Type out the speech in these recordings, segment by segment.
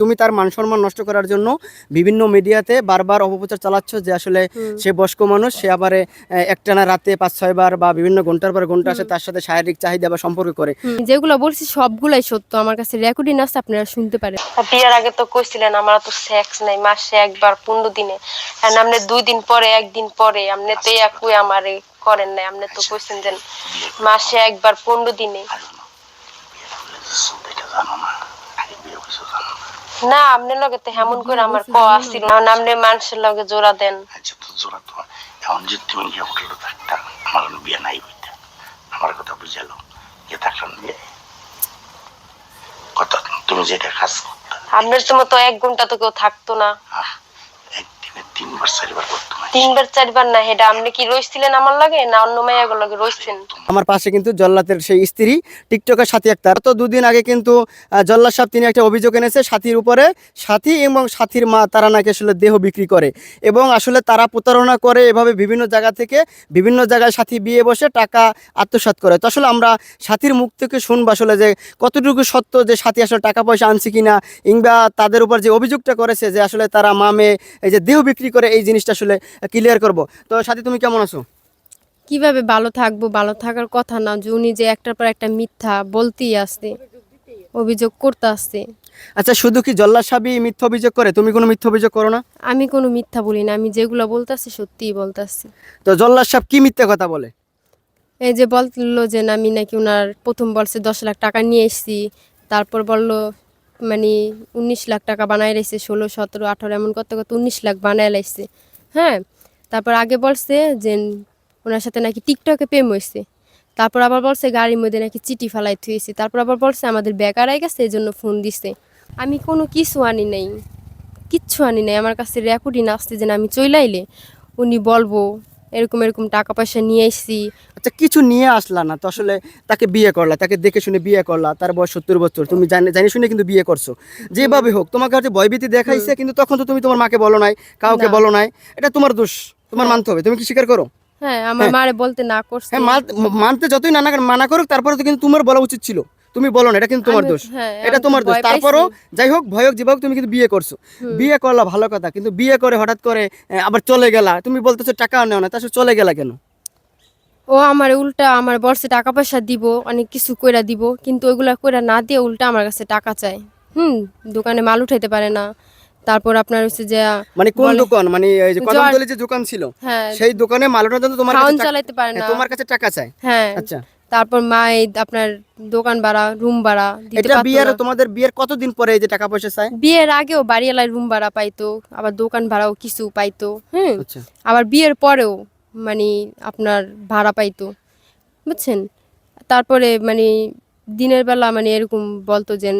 তুমি তার মান সম্মান নষ্ট করার জন্য বিভিন্ন মিডিয়াতে বারবার অপপ্রচার চালাচ্ছ যে আসলে সে বয়স্ক মানুষ সে আবার একটানা রাতে পাঁচ ছয় বার বা বিভিন্ন ঘণ্টার পর ঘণ্টা আসে তার সাথে শারীরিক চাহিদা বা সম্পর্ক করে। যেগুলো বলছি সবগুলাই সত্য আমার কাছে রেকর্ডিং আছে আপনারা শুনতে পারেন। বিয়ের আগে তো কইছিলেন আমার তো সেক্স নাই মাসে একবার পনেরো দিনে। আর আপনি দুই দিন পরে একদিন পরে আপনি তো একই আমারে করেন নাই আপনি তো কইছেন যে মাসে একবার পনেরো দিনে এটা জানো না আগে বিয়ে করছ জানো না লগে তো হেমন করে আমার ক আসছিল না আপনি মানুষের লগে জোড়া দেন। আচ্ছা তো জোড়া তো এখন যে তুমি যে হোটেলে থাকতা আমার কোনো বিয়ে নাই হইতা আমার কথা বুঝালো। যে থাকলাম বিয়ে কথা তুমি যেটা কাজ করতা। আপনার তোমার তো এক ঘণ্টা তো কেউ থাকতো না। তিনবার চারবার করতো না তিনবার চারবার না হেডা আপনি কি রইছিলেন আমার লাগে না অন্য মাইয়াগুলো লগে রইছেন? আমার পাশে কিন্তু জল্লাতের সেই স্ত্রী টিকটকের সাথী আক্তার তো দুদিন আগে কিন্তু জল্লাদ সাহেব তিনি একটা অভিযোগ এনেছে সাথীর উপরে সাথী এবং সাথীর মা তারা নাকি আসলে দেহ বিক্রি করে। এবং আসলে তারা প্রতারণা করে এভাবে বিভিন্ন জায়গা থেকে বিভিন্ন জায়গায় সাথী বিয়ে বসে টাকা আত্মসাৎ করে। তো আসলে আমরা সাথীর মুখ থেকে শুনব আসলে যে কতটুকু সত্য যে সাথী আসলে টাকা পয়সা আনছে কিনা কিংবা তাদের উপর যে অভিযোগটা করেছে যে আসলে তারা মামে এই যে দেহ বিক্রি করে এই জিনিসটা আসলে ক্লিয়ার করব। তো সাথে তুমি কেমন আছো? কীভাবে ভালো থাকব ভালো থাকার কথা না যে উনি যে একটার পর একটা মিথ্যা বলতেই আসছে অভিযোগ করতে আসছে। আচ্ছা শুধু কি জল্লাদ সাহেবই মিথ্যা অভিযোগ করে? তুমি কোনো মিথ্যা অভিযোগ করো না? আমি কোনো মিথ্যা বলি না আমি যেগুলো বলতেছি সত্যিই বলতেছি তো জল্লাদ সাহেব কি মিথ্যা কথা বলে? এই যে বলল যে না, আমি নাকি ওনার প্রথম বলছে দশ লাখ টাকা নিয়ে এসেছি তারপর বলল মানে উনিশ লাখ টাকা বানায় রাখছে ষোলো, সতেরো, আঠারো, এমন কত কত উনিশ লাখ বানায় লাইছে। হ্যাঁ তারপর আগে বলছে যে ওনার সাথে নাকি টিকটকে প্রেম হয়েছে তারপর আবার বলছে গাড়ির মধ্যে নাকি চিঠি ফেলাই থুয়েছে তারপর আবার বলছে আমাদের বেকারাই গেছে এই জন্য ফোন দিছে। আমি কোনো কিছু আনি নাই, কিচ্ছু আনি নাই। আমার কাছে রেকর্ডিং আসছে যে আমি চইলাইলে। উনি বলব এরকম এরকম টাকা পয়সা নিয়ে এসেছি। আচ্ছা কিছু নিয়ে আসলা না? তো আসলে তাকে বিয়ে করলা তাকে দেখে শুনে বিয়ে করলা তার বয়স সত্তর বছর তুমি জানি জানি শুনে কিন্তু বিয়ে করছ। যেভাবে হোক তোমাকে হচ্ছে ভয়ভীতি দেখাইছে কিন্তু তখন তো তুমি তোমার মাকে বলো নাই কাউকে বলো নাই। এটা তোমার দোষ তোমার মানতে হবে তুমি কি স্বীকার করো? হ্যাঁ আমার মারে বলতে না করছে। হ্যাঁ মানতে যতই না না- মানা করুক তারপরে তো কিন্তু তোমার বলা উচিত ছিল। তুমি বলো না এটা কিন্তু তোমার দোষ। হ্যাঁ, এটা তোমার দোষ। তারপরও যাই হোক ভয় হোক যে হোক তুমি কিন্তু বিয়ে করছ। বিয়ে করলা ভালো কথা কিন্তু বিয়ে করে হঠাৎ করে আবার চলে গেলা। তুমি বলতেছো টাকা নেও না। তার চলে গেলা কেন? ও আমার উল্টা আমার বর্ষে টাকা পয়সা দিব অনেক কিছু কইরা দিব কিন্তু ওইগুলা কইরা না দিয়ে উল্টা আমার কাছে টাকা চায়। হুম দোকানে মাল উঠাইতে পারে না। তারপর আপনার হচ্ছে যে মানে কোন দোকান? মানে এই যে কদমতলি যে দোকান ছিল হ্যাঁ। সেই দোকানে মালটার জন্য তোমার কাছে টাকা- পারে হ্যাঁ, না। তোমার কাছে টাকা চায়? হ্যাঁ। আচ্ছা। তারপর মা এই আপনার দোকান ভাড়া রুম ভাড়া এটা বিয়ের তোমাদের বিয়ের কতদিন পরে এই যে টাকা পয়সা চায়? বিয়ের আগেও বাড়িওয়ালায় রুম ভাড়া পাইতো আবার দোকান ভাড়াও কিছু পাইতো হুম। আচ্ছা। আবার বিয়ের পরেও মানে আপনার ভাড়া পাইতো বুঝছেন? তারপরে মানে দিনের বেলা মানে এরকম বলতো যে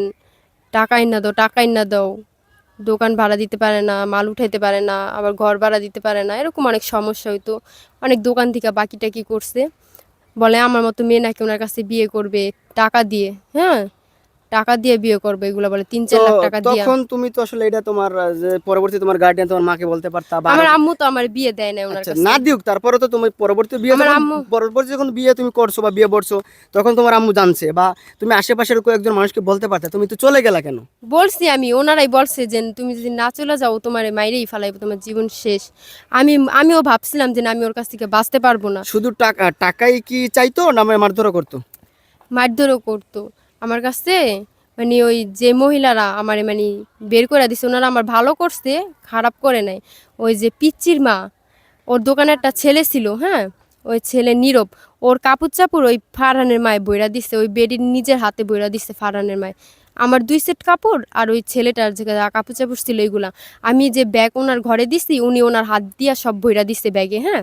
টাকাই না দাও টাকাই না দাও দোকান ভাড়া দিতে পারে না মাল উঠাইতে পারে না আবার ঘর ভাড়া দিতে পারে না। এরকম অনেক সমস্যা হইতো। অনেক দোকান থেকে বাকি টাকি করছে। বলে আমার মতো মেয়ে নাকি ওনার কাছে বিয়ে করবে টাকা দিয়ে। হ্যাঁ? টাকা দিয়ে বিয়ে করবে এগুলো বলে তিন চার লাখ টাকা দিয়ে। তখন তুমি তো আসলে এটা তোমার পরবর্তী তোমার গার্ডিয়ান তোমার মাকে বলতে পারতা বা আমার আম্মু তো আমার বিয়ে দেয় না ওনার আচ্ছা, কাছে। না দিউক তারপরে তো তুমি পরবর্তী বিয়ে আমার আম্মু- পরবর্তী যখন বিয়ে তুমি করছ বা বিয়ে করছ তখন তোমার আম্মু জানছে বা তুমি আশেপাশের কয়েকজন মানুষকে বলতে পারতে তুমি তো চলে গেলা কেন? বলছি আমি ওনারাই বলছে যে তুমি যদি না চলে যাও তোমার মাইরেই ফেলাইবো তোমার জীবন শেষ। আমি আমিও ভাবছিলাম যে আমি ওর কাছ থেকে বাঁচতে পারব না। শুধু টাকা টাকাই কি চাইতো না মারধরও করতো? মারধরও করতো। আমার কাছে মানে ওই যে মহিলারা আমার মানে বের করে দিছে, ওনারা আমার ভালো করছে, খারাপ করে নাই। ওই যে পিচ্চির মা, ওর দোকানে একটা ছেলে ছিল হ্যাঁ? ওই ছেলে নীরব, ওর কাপড় চাপড় ওই ফারহানের মায়ে বইরা দিছে, ওই বেডির নিজের হাতে বইরা দিছে ফারহানের মায়ে। আমার দুই সেট কাপড় আর ওই ছেলেটার যে কাপড় চাপড় ছিল ওইগুলা আমি যে ব্যাগ ওনার ঘরে দিছি, উনি ওনার হাত দিয়া সব বইরা দিছে ব্যাগে হ্যাঁ?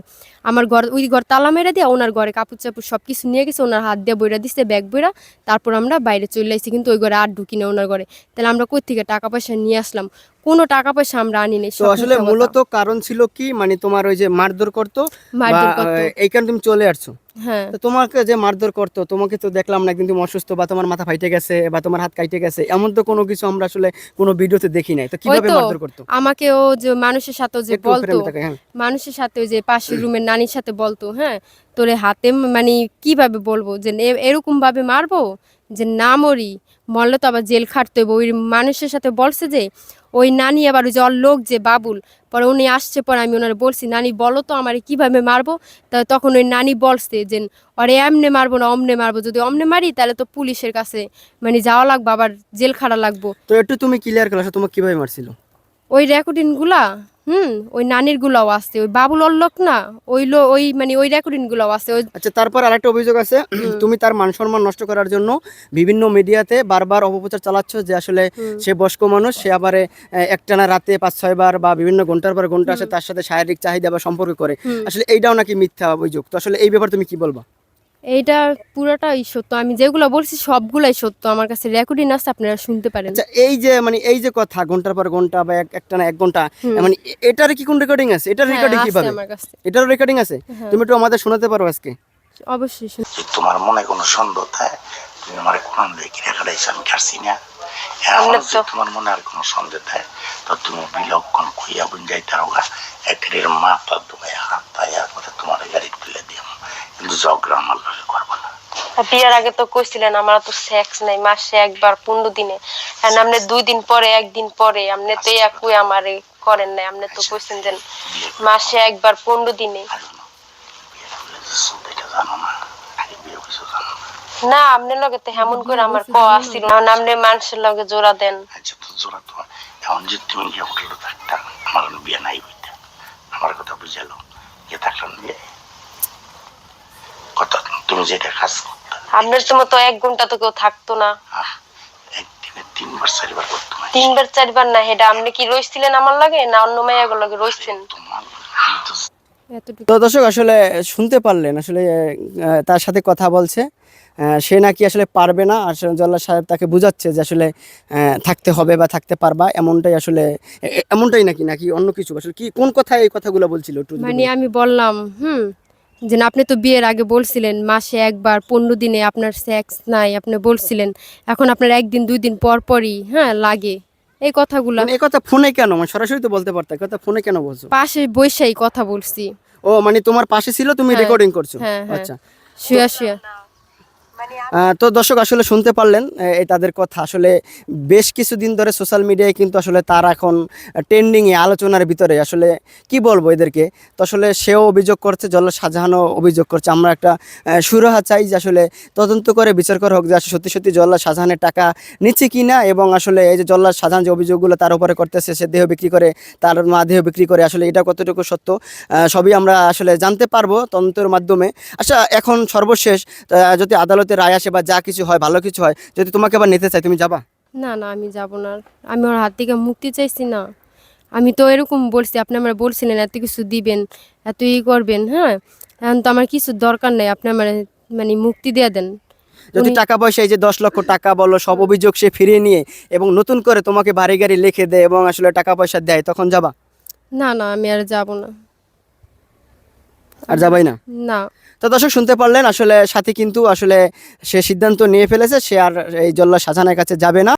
আমার ঘর, ওই ঘর তালা মেরা দিয়া ওনার ঘরে কাপড় চাপড় সব কিছু নিয়ে গেছে, ওনার হাত দিয়ে বইরা দিছে ব্যাগ বইরা তারপর আমরা বাইরে চলে আসছি কিন্তু ওই ঘরে আর ঢুকি না ওনার ঘরে। তাহলে আমরা কোথেকে টাকা পয়সা নিয়ে আসলাম? কোনো টাকা পয়সা আমরা আনি তো আসলে মূলত কারণ ছিল কি? মানে তোমার ওই যে মারধর করতো এই কারণে তুমি চলে আসছো। হ্যাঁ। তোমাকে যে মারধর করতো তোমাকে তো দেখলাম না কিন্তু অসুস্থ বা তোমার মাথা ফাইটে গেছে বা তোমার হাত কাইটে গেছে এমন তো কোনো কিছু আমরা আসলে কোনো ভিডিওতে দেখি নাই। তো কীভাবে মারধর করতো? আমাকে ও যে মানুষের সাথে যে বলতো হ্যাঁ। মানুষের সাথে ওই যে পাশের রুমের নানির সাথে বলতো হ্যাঁ তোরে হাতে মানে কীভাবে বলব? যে এরকম ভাবে মারবো? যে না মরি। মরলে তো আবার জেল খাটতে হবে ওই মানুষের সাথে বলছে যে ওই নানি আবার ওই যে ওর লোক যে বাবুল পরে উনি আসছে পরে আমি ওনার বলছি নানি বলো তো আমার কীভাবে মারবো? তা তখন ওই নানি বলছে যে ওরে এমনে মারবো না অমনে মারবো। যদি অমনে মারি তাহলে তো পুলিশের কাছে মানে যাওয়া লাগবো আবার জেল খাটা লাগবো। তো একটু তুমি ক্লিয়ার করো তোমাকে কীভাবে মারছিল? ওই রেকর্ডিংগুলা? হুম ওই নানির গুলাও আছে ওই বাবুল ওর লোক না ওই লো ওই মানে ওই রেকর্ডিং গুলাও আছে আচ্ছা তারপর আরেকটা অভিযোগ আছে তুমি তার মান সম্মান নষ্ট করার জন্য বিভিন্ন মিডিয়াতে বারবার অপপ্রচার চালাচ্ছ যে আসলে সে বয়স্ক মানুষ সে আবার একটানা রাতে পাঁচ ছয় বার বা বিভিন্ন ঘণ্টার পর ঘণ্টা আসে তার সাথে শারীরিক চাহিদা বা সম্পর্ক করে। আসলে এইটাও নাকি মিথ্যা অভিযোগ। তো আসলে এই ব্যাপারে তুমি কি বলবা? এইটা পুরোটাই সত্য। আমি যেগুলো বলছি সবগুলাই সত্য। আমার কাছে রেকর্ডিং আছে আপনারা শুনতে পারেন। আচ্ছা এই যে মানে এই যে কথা ঘণ্টার পর ঘণ্টা বা এক একটানা এক ঘণ্টা মানে এটার কি কোন রেকর্ডিং আছে? এটার হ্যাঁ, রেকর্ডিং আছে কীভাবে? আমার কাছে। এটারও রেকর্ডিং আছে? তুমি একটু আমাদের শোনাতে পারো আজকে। অবশ্যই তোমার মনে কোনো সন্দেহ থাকে? তুমি আমার কোরআন দেখি রেখে দিয়েছ? আমি কাটছি না। তোমার মনে আর কোনো সন্দেহ থাকে? তো তুমি বিলক্ষণ খুইয়া বুন যাইতে হোগা একের মাথা ধুয়ে হাত পায়া করে তোমার গাড়ি তুলে দিও কিন্তু ঝগড়া আমার লগে করব না আর বিয়ের আগে তো কইছিলেন আমার তো সেক্স নাই মাসে একবার পনেরো দিনে। হ্যাঁ আপনি দুই দিন পরে একদিন পরে আপনি তো একই আমারে করেন নাই। আপনি তো কইছেন যে মাসে একবার পনেরো দিনে। আর না? আগে বিয়ে কিছু জানো না? না আপনার লগে তো এমন করে আমার ক আসছিল না? আপনি মানুষের লগে জোড়া দেন। আচ্ছা তো জোড়া তো এখন যে তুমি গিয়ে হোটেলে থাকতা আমার বিয়ে নাই হইতে। আমার কথা বুঝালো। যে থাকলাম বিয়ে? কথা তুমি যেটা কাজ আপনার তো মতো এক ঘণ্টা তো কেউ থাকতো না। একদিনে তিনবার চারবার করতে তিনবার চারবার না হেডা আপনি কি রইছিলেন আমার লাগে? না অন্য লগে রইছেন? তো দর্শক আসলে শুনতে পারলেন আসলে তার সাথে কথা বলছে। আহ, সে নাকি আসলে পারবে না আর জল্লা সাহেব তাকে বুঝাচ্ছে যে আসলে আহ, থাকতে হবে বা থাকতে পারবা এমনটাই আসলে এমনটাই নাকি নাকি অন্য কিছু? আসলে কি কোন কথায় এই কথাগুলো বলছিল মানে আমি বললাম হুম যে না, আপনি তো বিয়ের আগে বলছিলেন মাসে একবার পনেরো দিনে আপনার সেক্স নাই আপনি বলছিলেন। এখন আপনার একদিন দুই দিন পর পরই হ্যাঁ লাগে। এই কথাগুলো। মানে এই কথা ফোনে কেন? মানে সরাসরি তো বলতে পারতাম কথা ফোনে কেন বলছো? পাশে বৈশাই কথা বলছি। ও মানে তোমার পাশে ছিল তুমি হ্যাঁ, রেকর্ডিং করছ? হ্যাঁ, হ্যাঁ। আচ্ছা। শুয়া শুয়া। তো দর্শক, আসলে শুনতে পারলেন এই তাদের কথা। আসলে বেশ কিছুদিন ধরে সোশ্যাল মিডিয়ায় কিন্তু আসলে তার এখন ট্রেন্ডিংয়ে আলোচনার ভিতরে। আসলে কি বলব এদেরকে? তো আসলে সেও অভিযোগ করছে জল শাহজাহানও অভিযোগ করছে। আমরা একটা সুরাহা চাই যে আসলে তদন্ত করে বিচার করা হোক যে আসলে সত্যি সত্যি জল্লা শাহজাহানের টাকা নিচ্ছে কি না এবং আসলে এই যে জল্লা শাহজাহান যে অভিযোগগুলো তার উপরে করতেছে, সে দেহ বিক্রি করে, তার মা দেহ বিক্রি করে, আসলে এটা কতটুকু সত্য? সবই আমরা আসলে জানতে পারব তদন্তের মাধ্যমে। আচ্ছা এখন সর্বশেষ যদি আদালতে রায় আসে বা যা কিছু হয় ভালো কিছু হয় যদি তোমাকে আবার নিতে চাই তুমি যাবা? না না আমি যাব না। আমি ওর হাত থেকে মুক্তি চাইছি না। আমি তো এরকম বলছি আপনি আমার বলছিলেন এত কিছু দিবেন এত ই করবেন হ্যাঁ? এখন তো আমার কিছু দরকার নেই আপনি আমার মানে মুক্তি দিয়ে দেন। যদি টাকা পয়সা এই যে দশ লক্ষ টাকা বলো সব অভিযোগ সে ফিরিয়ে নিয়ে এবং নতুন করে তোমাকে বাড়ি গাড়ি লিখে দেয় এবং আসলে টাকা পয়সা দেয় তখন যাবা? না না আমি আর যাব না। আর যাবাই না? না। তো দর্শক শুনতে পারলেন আসলে সাথী কিন্তু আসলে সে সিদ্ধান্ত নিয়ে ফেলেছে সে আর এই জল্লা সাজানের কাছে যাবে না।